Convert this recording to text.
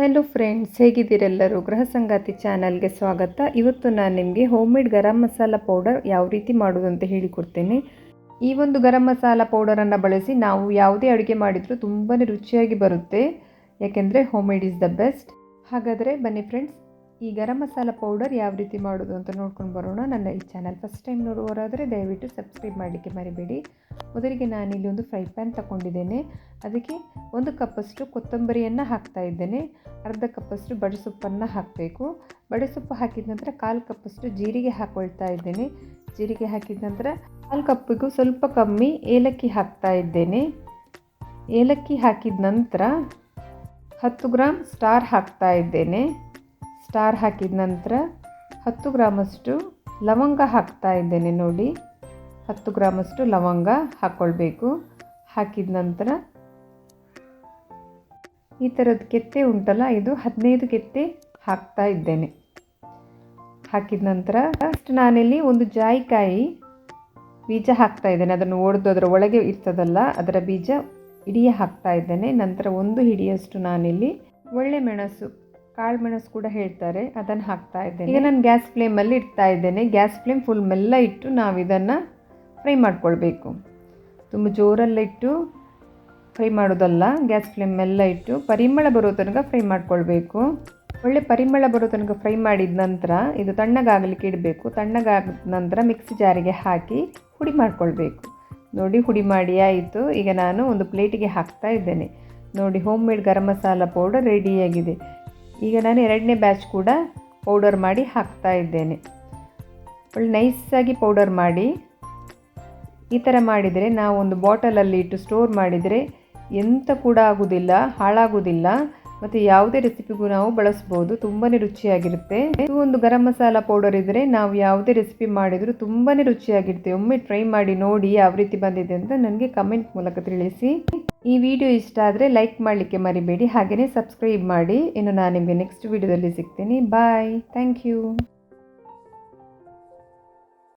Hello friends ಹೇಗಿದ್ದೀರೆಲ್ಲರೂ ಗೃಹ ಸಂಗಾತಿ ಚಾನಲ್ಗೆ ಸ್ವಾಗತ. ಇವತ್ತು ನಾನು ನಿಮಗೆ home made garam masala powder ಯಾವ ರೀತಿ ಮಾಡೋದು ಅಂತ ಹೇಳಿಕೊಡ್ತೇನೆ. ಈ ಒಂದು ಗರಂ ಮಸಾಲ ಪೌಡರನ್ನು ಬಳಸಿ ನಾವು ಯಾವುದೇ ಅಡುಗೆ ಮಾಡಿದರೂ ತುಂಬಾ ರುಚಿಯಾಗಿ ಬರುತ್ತೆ. ಯಾಕೆಂದರೆ home made is the best ಹಾಗಾದರೆ ಬನ್ನಿ ಫ್ರೆಂಡ್ಸ್ ಈ ಗರಂ ಮಸಾಲ ಪೌಡರ್ ಯಾವ ರೀತಿ ಮಾಡೋದು ಅಂತ ನೋಡ್ಕೊಂಡು ಬರೋಣ. ನನ್ನ ಈ ಚಾನಲ್ ಫಸ್ಟ್ ಟೈಮ್ ನೋಡುವವರಾದರೆ ದಯವಿಟ್ಟು ಸಬ್ಸ್ಕ್ರೈಬ್ ಮಾಡಲಿಕ್ಕೆ ಮರಿಬೇಡಿ. ಮೊದಲಿಗೆ ನಾನಿಲ್ಲಿ ಒಂದು ಫ್ರೈ ಪ್ಯಾನ್ ತಗೊಂಡಿದ್ದೇನೆ. ಅದಕ್ಕೆ ಒಂದು ಕಪ್ಪಷ್ಟು ಕೊತ್ತಂಬರಿಯನ್ನು ಹಾಕ್ತಾ ಇದ್ದೇನೆ. ಅರ್ಧ ಕಪ್ಪಷ್ಟು ಬಡೆಸೊಪ್ಪನ್ನು ಹಾಕಬೇಕು. ಬಡೆಸೊಪ್ಪು ಹಾಕಿದ ನಂತರ ಕಾಲು ಕಪ್ಪಷ್ಟು ಜೀರಿಗೆ ಹಾಕ್ಕೊಳ್ತಾ ಇದ್ದೇನೆ. ಜೀರಿಗೆ ಹಾಕಿದ ನಂತರ ಕಾಲು ಕಪ್ಪಿಗೂ ಸ್ವಲ್ಪ ಕಮ್ಮಿ ಏಲಕ್ಕಿ ಹಾಕ್ತಾ ಇದ್ದೇನೆ. ಏಲಕ್ಕಿ ಹಾಕಿದ ನಂತರ ಹತ್ತು ಗ್ರಾಮ್ ಸ್ಟಾರ್ ಹಾಕ್ತಾ ಇದ್ದೇನೆ. ಸ್ಟಾರ್ ಹಾಕಿದ ನಂತರ ಹತ್ತು ಗ್ರಾಮಷ್ಟು ಲವಂಗ ಹಾಕ್ತಾ ಇದ್ದೇನೆ ನೋಡಿ. ಹತ್ತು ಗ್ರಾಮಷ್ಟು ಲವಂಗ ಹಾಕ್ಕೊಳ್ಬೇಕು ಹಾಕಿದ ನಂತರ ಈ ಥರದ ಕೆತ್ತೆ ಉಂಟಲ್ಲ, ಇದು ಹದಿನೈದು ಕೆತ್ತೆ ಹಾಕ್ತಾ ಇದ್ದೇನೆ. ಹಾಕಿದ ನಂತರ ಫಸ್ಟ್ ನಾನಿಲ್ಲಿ ಒಂದು ಜಾಯಿಕಾಯಿ ಬೀಜ ಹಾಕ್ತಾ ಇದ್ದೇನೆ. ಅದನ್ನು ಒಡೆದು ಅದರ ಒಳಗೆ ಇರ್ತದಲ್ಲ, ಅದರ ಬೀಜ ಹಿಡಿಯ ಹಾಕ್ತಾ ಇದ್ದೇನೆ. ನಂತರ ಒಂದು ಹಿಡಿಯಷ್ಟು ನಾನಿಲ್ಲಿ ಒಳ್ಳೆ ಮೆಣಸು ಕಾಳು ಮೆಣಸು ಕೂಡ ಹೇಳ್ತಾರೆ, ಅದನ್ನು ಹಾಕ್ತಾ ಇದ್ದೇನೆ. ಈಗ ನಾನು ಗ್ಯಾಸ್ ಫ್ಲೇಮಲ್ಲಿ ಇಡ್ತಾ ಇದ್ದೇನೆ. ಗ್ಯಾಸ್ ಫ್ಲೇಮ್ ಫುಲ್ ಮೆಲ್ಲ ಇಟ್ಟು ನಾವು ಇದನ್ನು ಫ್ರೈ ಮಾಡ್ಕೊಳ್ಬೇಕು. ತುಂಬ ಜೋರಲ್ಲಿಟ್ಟು ಫ್ರೈ ಮಾಡೋದಲ್ಲ ಗ್ಯಾಸ್ ಫ್ಲೇಮ್ ಮೆಲ್ಲ ಇಟ್ಟು ಪರಿಮಳ ಬರೋ ತನಕ ಫ್ರೈ ಮಾಡ್ಕೊಳ್ಬೇಕು. ಒಳ್ಳೆ ಪರಿಮಳ ಬರೋ ತನಕ ಫ್ರೈ ಮಾಡಿದ ನಂತರ ಇದು ತಣ್ಣಗಾಗಲಿಕ್ಕೆ ಇಡಬೇಕು. ತಣ್ಣಗಾದ ನಂತರ ಮಿಕ್ಸಿ ಜಾರಿಗೆ ಹಾಕಿ ಹುಡಿ ಮಾಡ್ಕೊಳ್ಬೇಕು. ನೋಡಿ, ಹುಡಿ ಮಾಡಿ ಆಯಿತು. ಈಗ ನಾನು ಒಂದು ಪ್ಲೇಟಿಗೆ ಹಾಕ್ತಾ ಇದ್ದೇನೆ. ನೋಡಿ home made garam masala powder ರೆಡಿಯಾಗಿದೆ ಈಗ ನಾನು ಎರಡನೇ ಬ್ಯಾಚ್ ಕೂಡ ಪೌಡರ್ ಮಾಡಿ ಹಾಕ್ತಾ ಇದ್ದೇನೆ. ಒಳ್ಳೆ ನೈಸಾಗಿ ಪೌಡರ್ ಮಾಡಿ. ಈ ಥರ ಮಾಡಿದರೆ ನಾವು ಒಂದು ಬಾಟಲಲ್ಲಿ ಇಟ್ಟು ಸ್ಟೋರ್ ಮಾಡಿದರೆ ಎಂತ ಕೂಡ ಆಗೋದಿಲ್ಲ ಹಾಳಾಗುವುದಿಲ್ಲ ಮತ್ತು ಯಾವುದೇ ರೆಸಿಪಿಗೂ ನಾವು ಬಳಸ್ಬೋದು. ತುಂಬಾ ರುಚಿಯಾಗಿರುತ್ತೆ. ಇದು ಒಂದು ಗರಂ ಮಸಾಲ ಪೌಡರ್ ಇದ್ದರೆ ನಾವು ಯಾವುದೇ ರೆಸಿಪಿ ಮಾಡಿದರೂ ತುಂಬಾ ರುಚಿಯಾಗಿರುತ್ತೆ. ಒಮ್ಮೆ ಟ್ರೈ ಮಾಡಿ ನೋಡಿ ಯಾವ ರೀತಿ ಬಂದಿದೆ ಅಂತ ನನಗೆ ಕಮೆಂಟ್ ಮೂಲಕ ತಿಳಿಸಿ. ಈ ವಿಡಿಯೋ ಇಷ್ಟ ಆದರೆ ಲೈಕ್ ಮಾಡಲಿಕ್ಕೆ ಮರಿಬೇಡಿ ಹಾಗೆಯೇ ಸಬ್ಸ್ಕ್ರೈಬ್ ಮಾಡಿ. ಇನ್ನು ನಾನು ನಿಮಗೆ ನೆಕ್ಸ್ಟ್ ವಿಡಿಯೋದಲ್ಲಿ ಸಿಗ್ತೀನಿ. Bye thank you